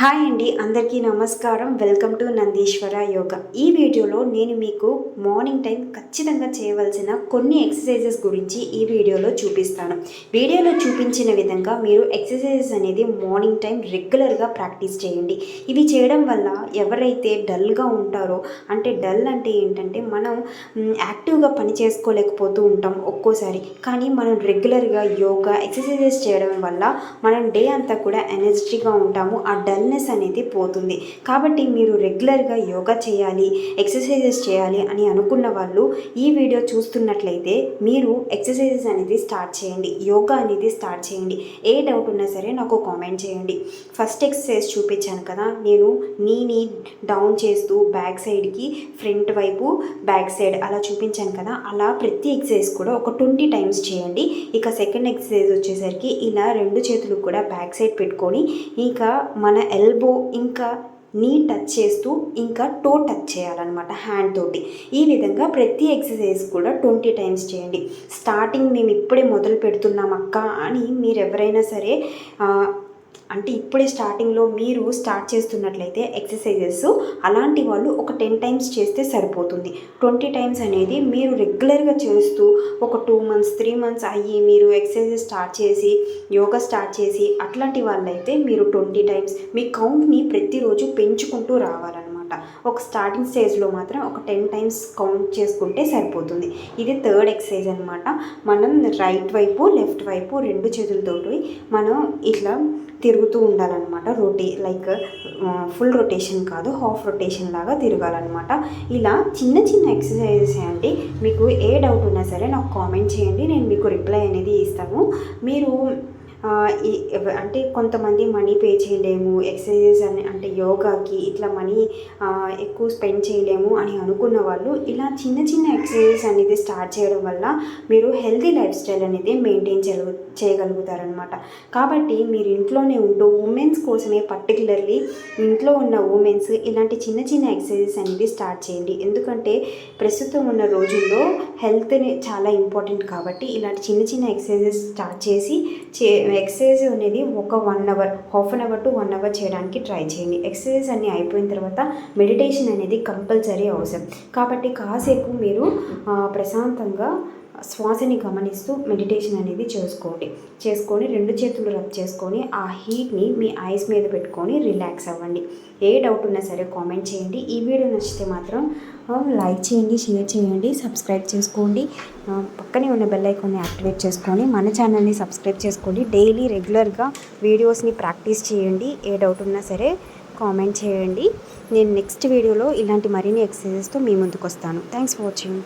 Hi అండి అందరికీ నమస్కారం. Welcome to Nandishwara Yoga. ఈ వీడియోలో నేను మీకు మార్నింగ్ టైం ఖచ్చితంగా చేయవలసిన కొన్ని ఎక్సర్సైజెస్ గురించి ఈ వీడియోలో చూపిస్తాను. వీడియోలో చూపించిన విధంగా మీరు ఎక్సర్సైజెస్ అనేది మార్నింగ్ టైం రెగ్యులర్గా ప్రాక్టీస్ చేయండి. ఇవి చేయడం వల్ల ఎవరైతే డల్గా ఉంటారో అంటే డల్ అంటే ఏంటంటే మనం యాక్టివ్గా పని చేసుకోలేకపోతూ ఉంటాం ఒక్కోసారి. కానీ మనం రెగ్యులర్గా యోగా ఎక్సర్సైజెస్ చేయడం వల్ల మనం డే అంతా కూడా ఎనర్జీగా ఉంటాము. ఆ డల్ డల్నెస్ అనేది పోతుంది. కాబట్టి మీరు రెగ్యులర్గా యోగా చేయాలి ఎక్సర్సైజెస్ చేయాలి అని అనుకున్న వాళ్ళు ఈ వీడియో చూస్తున్నట్లయితే మీరు ఎక్సర్సైజెస్ అనేది స్టార్ట్ చేయండి. యోగా అనేది స్టార్ట్ చేయండి. ఏ డౌట్ ఉన్నా సరే నాకు కామెంట్ చేయండి. ఫస్ట్ ఎక్సర్సైజ్ చూపించాను కదా నేను నీని డౌన్ చేస్తూ బ్యాక్ సైడ్కి ఫ్రంట్ వైపు బ్యాక్ సైడ్ అలా చూపించాను కదా అలా ప్రతి ఎక్సర్సైజ్ కూడా ఒక ట్వంటీ టైమ్స్ చేయండి. ఇక సెకండ్ ఎక్సర్సైజ్ వచ్చేసరికి ఇలా రెండు చేతులు కూడా బ్యాక్ సైడ్ పెట్టుకొని ఇంకా మన ఎల్బో ఇంకా నీ టచ్ చేస్తూ ఇంకా టో టచ్ చేయాలన్నమాట హ్యాండ్ తోటి. ఈ విధంగా ప్రతి ఎక్సర్సైజ్ కూడా ట్వంటీ టైమ్స్ చేయండి. స్టార్టింగ్ మేము ఇప్పుడే మొదలు పెడుతున్నాం అక్క అని మీరు ఎవరైనా సరే అంటే ఇప్పుడే స్టార్టింగ్లో మీరు స్టార్ట్ చేస్తున్నట్లయితే ఎక్సర్సైజెస్ అలాంటి వాళ్ళు ఒక టెన్ టైమ్స్ చేస్తే సరిపోతుంది. ట్వంటీ టైమ్స్ అనేది మీరు రెగ్యులర్గా చేస్తూ ఒక టూ మంత్స్ త్రీ మంత్స్ అయ్యి మీరు ఎక్సర్సైజెస్ స్టార్ట్ చేసి యోగా స్టార్ట్ చేసి అట్లాంటి వాళ్ళైతే మీరు ట్వంటీ టైమ్స్ మీ కౌంట్ని ప్రతిరోజు పెంచుకుంటూ రావాలన్నమాట. ఒక స్టార్టింగ్ స్టేజ్లో మాత్రం ఒక టెన్ టైమ్స్ కౌంట్ చేసుకుంటే సరిపోతుంది. ఇది థర్డ్ ఎక్సర్సైజ్ అనమాట. మనం రైట్ వైపు లెఫ్ట్ వైపు రెండు చేతులతోటి మనం ఇట్లా తిరుగుతూ ఉండాలన్నమాట. రొటే లైక్ ఫుల్ రొటేషన్ కాదు హాఫ్ రొటేషన్ లాగా తిరగాలన్నమాట. ఇలా చిన్న చిన్న ఎక్సర్సైజెస్ అండి. మీకు ఏ డౌట్ ఉన్నా సరే నాకు కామెంట్ చేయండి. నేను మీకు రిప్లై అనేది ఇస్తాను. మీరు అంటే కొంతమంది మనీ పే చేయలేము ఎక్సర్సైజెస్ అని అంటే యోగాకి ఇట్లా మనీ ఎక్కువ స్పెండ్ చేయలేము అని అనుకున్న వాళ్ళు ఇలా చిన్న చిన్న ఎక్సర్సైజెస్ అనేది స్టార్ట్ చేయడం వల్ల మీరు హెల్తీ లైఫ్ స్టైల్ అనేది మెయింటైన్ చేయగలు చేయగలుగుతారనమాట కాబట్టి మీరు ఇంట్లోనే ఉంటూ ఉమెన్స్ కోసమే పర్టికులర్లీ ఇంట్లో ఉన్న ఉమెన్స్ ఇలాంటి చిన్న చిన్న ఎక్సర్సైజెస్ అనేది స్టార్ట్ చేయండి. ఎందుకంటే ప్రస్తుతం ఉన్న రోజుల్లో హెల్త్ని చాలా ఇంపార్టెంట్ కాబట్టి ఇలాంటి చిన్న చిన్న ఎక్సర్సైజెస్ స్టార్ట్ చేసి చే ఎక్సర్సైజ్ అనేది ఒక one hour half an hour to one hour చేయడానికి ట్రై చేయండి. ఎక్సర్సైజ్ అన్ని అయిపోయిన తర్వాత మెడిటేషన్ అనేది కంపల్సరీ అవసరం. కాబట్టి కాసేపు మీరు ప్రశాంతంగా శ్వాసని గమనిస్తూ మెడిటేషన్ అనేది చేసుకోండి. చేసుకొని రెండు చేతులు రబ్ చేసుకొని ఆ హీట్ని మీ ఐస్ మీద పెట్టుకొని రిలాక్స్ అవ్వండి. ఏ డౌట్ ఉన్నా సరే కామెంట్ చేయండి. ఈ వీడియో నచ్చితే మాత్రం లైక్ చేయండి షేర్ చేయండి సబ్స్క్రైబ్ చేసుకోండి. పక్కనే ఉన్న బెల్ ఐకాన్ని యాక్టివేట్ చేసుకొని మన ఛానల్ని సబ్స్క్రైబ్ చేసుకోండి. డైలీ రెగ్యులర్గా వీడియోస్ని ప్రాక్టీస్ చేయండి. ఏ డౌట్ ఉన్నా సరే కామెంట్ చేయండి. నేను నెక్స్ట్ వీడియోలో ఇలాంటి మరిన్ని ఎక్సర్సైజెస్తో మీ ముందుకు వస్తాను. Thanks for watching